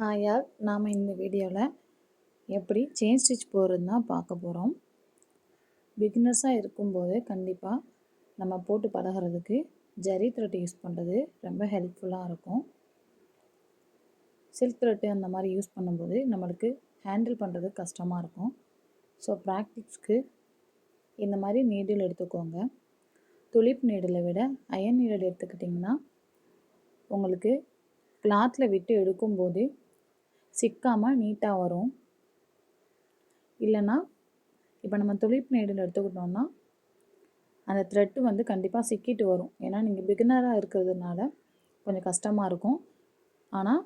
ஹாயால் நாம் இந்த வீடியோவில் எப்படி செயின் ஸ்டிச் போடுறது தான் பார்க்க போகிறோம் பிகினர்ஸாக இருக்கும்போது கண்டிப்பாக நம்ம போட்டு பழகிறதுக்கு ஜரி த்ரெட் யூஸ் பண்ணுறது ரொம்ப ஹெல்ப்ஃபுல்லாக இருக்கும். சில்க் த்ரெட்டு அந்த மாதிரி யூஸ் பண்ணும்போது நம்மளுக்கு ஹேண்டில் பண்ணுறது கஷ்டமாக இருக்கும். ஸோ ப்ராக்டிக்ஸ்க்கு இந்த மாதிரி நீடில் எடுத்துக்கோங்க. துளிப் நீடலை விட அயன் நீடல் எடுத்துக்கிட்டிங்கன்னா உங்களுக்கு கிளாத்தில் விட்டு எடுக்கும்போது சிக்காமல் நீட்டாக வரும். இல்லைன்னா இப்போ நம்ம துளிப் நீடில் எடுத்துக்கிட்டோம்னா அந்த த்ரெட்டு வந்து கண்டிப்பாக சிக்கிட்டு வரும். ஏன்னா நீங்கள் பிகினராக இருக்கிறதுனால கொஞ்சம் கஷ்டமாக இருக்கும். ஆனால்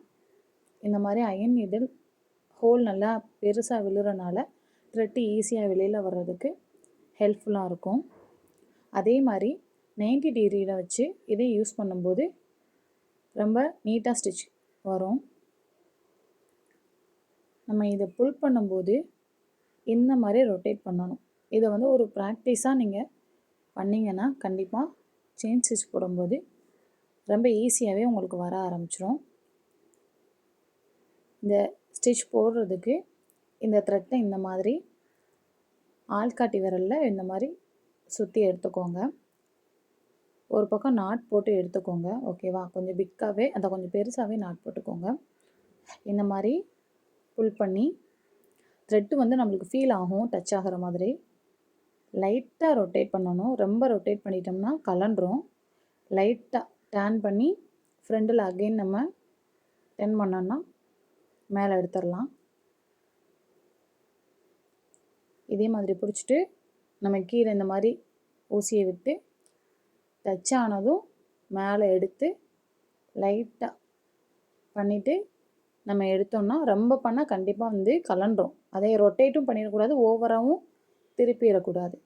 இந்த மாதிரி அயன் நீடில் ஹோல் நல்லா பெருசாக விழுறனால த்ரெட்டு ஈஸியாக வெளியில் வர்றதுக்கு ஹெல்ப்ஃபுல்லாக இருக்கும். அதே மாதிரி நைன்டி டிகிரியில் வச்சு இதை யூஸ் பண்ணும்போது ரொம்ப நீட்டாக ஸ்டிச் வரும். நம்ம இதை புல் பண்ணும்போது இந்த மாதிரி ரொட்டேட் பண்ணணும். இதை வந்து ஒரு ப்ராக்டிஸாக நீங்கள் பண்ணிங்கன்னா கண்டிப்பாக செயின் ஸ்டிச் போடும்போது ரொம்ப ஈஸியாகவே உங்களுக்கு வர ஆரம்பிச்சிடும் இந்த ஸ்டிச் போடுறதுக்கு இந்த த்ரெட்டை இந்த மாதிரி ஆள்காட்டி விரலில் இந்த மாதிரி சுற்றி எடுத்துக்கோங்க. ஒரு பக்கம் நாட் போட்டு எடுத்துக்கோங்க. ஓகேவா கொஞ்சம் பிக்காகவே அதை கொஞ்சம் பெருசாகவே நாட் போட்டுக்கோங்க. இந்த மாதிரி புல் பண்ணி த்ரெட்டு வந்து நம்மளுக்கு ஃபீல் ஆகும் டச் ஆகிற மாதிரி. லைட்டாக ரொட்டேட் பண்ணணும். ரொம்ப ரொட்டேட் பண்ணிட்டோம்னா கலண்டுரும் லைட்டாக டேன் பண்ணி ஃப்ரெண்டில் அகெயின் நம்ம டென் பண்ணோன்னா மேலே எடுத்துடலாம். இதே மாதிரி பிடிச்சிட்டு நம்ம கீழே இந்த மாதிரி ஊசியை விட்டு டச் ஆனதும் மேலே எடுத்து லைட்டாக பண்ணிவிட்டு நம்ம எடுத்தோம்னா ரொம்ப பண்ணால் கண்டிப்பாக வந்து கலண்டுரும் அதே ரொட்டேட்டும் பண்ணிடக்கூடாது ஓவராகவும் திருப்பிடக்கூடாது.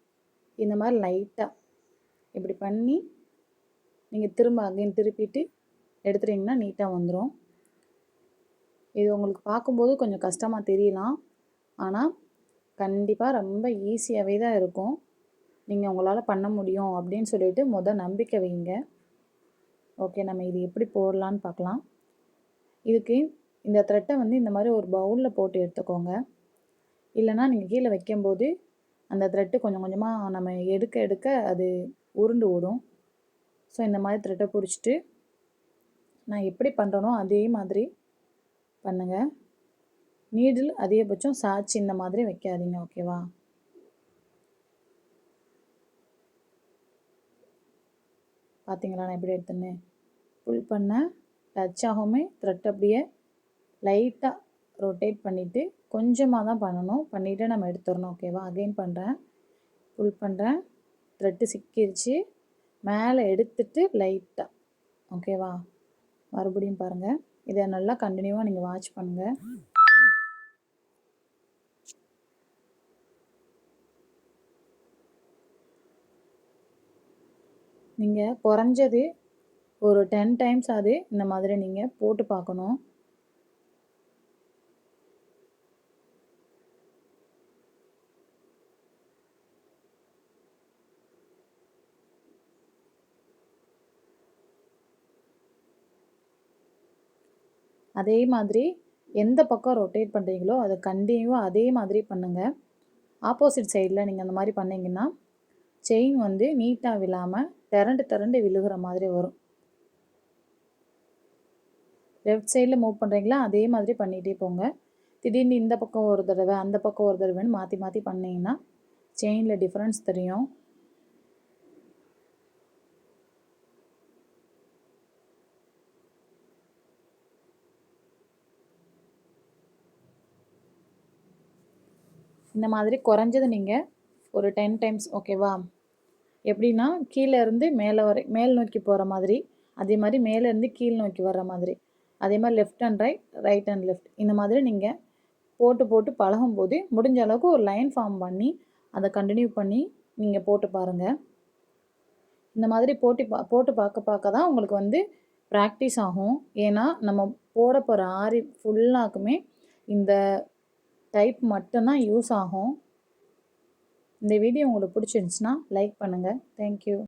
இந்த மாதிரி லைட்டாக இப்படி பண்ணி நீங்கள் திரும்ப அகைன் திருப்பிட்டு எடுத்துட்டிங்கன்னா நீட்டாக வந்துடும் இது உங்களுக்கு பார்க்கும்போது கொஞ்சம் கஷ்டமாக தெரியலாம். ஆனால் கண்டிப்பாக ரொம்ப ஈஸியாகவே தான் இருக்கும். நீங்கள் உங்களால் பண்ண முடியும் அப்படின்னு சொல்லிட்டு மொதல் நம்பிக்கை வைங்க. ஓகே நம்ம இது எப்படி போடலான்னு பார்க்கலாம். இதுக்கு இந்த த்ரெட்டை வந்து இந்த மாதிரி ஒரு பவுலில் போட்டு எடுத்துக்கோங்க. இல்லைனா நீங்கள் கீழே வைக்கும்போது அந்த த்ரெட்டு கொஞ்சம் கொஞ்சமாக நம்ம எடுக்க எடுக்க அது உருண்டு ஓடும். ஸோ இந்த மாதிரி த்ரெட்டை பிடிச்சிட்டு நான் எப்படி பண்ணுறனோ அதே மாதிரி பண்ணுங்கள் நீடில் அதிகபட்சம் சாச்சி இந்த மாதிரி வைக்காதீங்க ஓகேவா பார்த்தீங்களா நான் எப்படி எடுத்தேன்னு? புல் பண்ண டச் ஆகாமே த்ரெட் அப்படியே லைட்டாக ரொட்டேட் பண்ணிவிட்டு கொஞ்சமாக தான் பண்ணணும். பண்ணிவிட்டு நம்ம எடுத்துடணும். ஓகேவா அகெயின் பண்ணுறேன் புல் பண்ணுறேன் த்ரெட்டு சிக்கிருச்சு. மேலே எடுத்துட்டு லைட்டாக ஓகேவா மறுபடியும் பாருங்கள் இதை நல்லா கண்டினியூவாக நீங்கள் வாட்ச் பண்ணுங்கள் நீங்கள் குறைஞ்சது ஒரு டென் டைம்ஸ் அது இந்த மாதிரி நீங்கள் போட்டு பார்க்கணும். அதே மாதிரி எந்த பக்கம் ரொட்டேட் பண்ணுறீங்களோ அதை கண்டினியூவாக அதே மாதிரி பண்ணுங்கள் ஆப்போசிட் சைடில் நீங்கள் அந்த மாதிரி பண்ணிங்கன்னா செயின் வந்து நீட்டாக விழாமல் திரண்டு திரண்டு விழுகிற மாதிரி வரும். லெஃப்ட் சைடில் மூவ் பண்ணுறீங்களா அதே மாதிரி பண்ணிகிட்டே போங்க. திடீர்னு இந்த பக்கம் ஒரு தடவை அந்த பக்கம் ஒரு தடவைன்னு மாற்றி மாற்றி பண்ணிங்கன்னா செயினில் டிஃப்ரென்ஸ் தெரியும். இந்த மாதிரி குறைஞ்சது நீங்கள் ஒரு டென் டைம்ஸ் ஓகேவா எப்படின்னா கீழே இருந்து மேலே வரை மேல் நோக்கி போகிற மாதிரி அதே மாதிரி மேலேருந்து கீழ் நோக்கி வர்ற மாதிரி. அதே மாதிரி left and right right and left இந்த மாதிரி நீங்கள் போட்டு போட்டு பழகும்போது முடிஞ்ச அளவுக்கு ஒரு லைன் ஃபார்ம் பண்ணி அதை கண்டினியூ பண்ணி நீங்கள் போட்டு பாருங்கள் இந்த மாதிரி போட்டி பா போட்டு பார்க்க பார்க்க தான் உங்களுக்கு வந்து ப்ராக்டிஸ் ஆகும். ஏன்னா நம்ம போட போகிற ஆரி ஃபுல்லாக்குமே இந்த டைப் மட்டும்தான் யூஸ் ஆகும். இந்த வீடியோ உங்களுக்கு பிடிச்சிருந்துச்சின்னா லைக் பண்ணுங்கள் தேங்க்யூ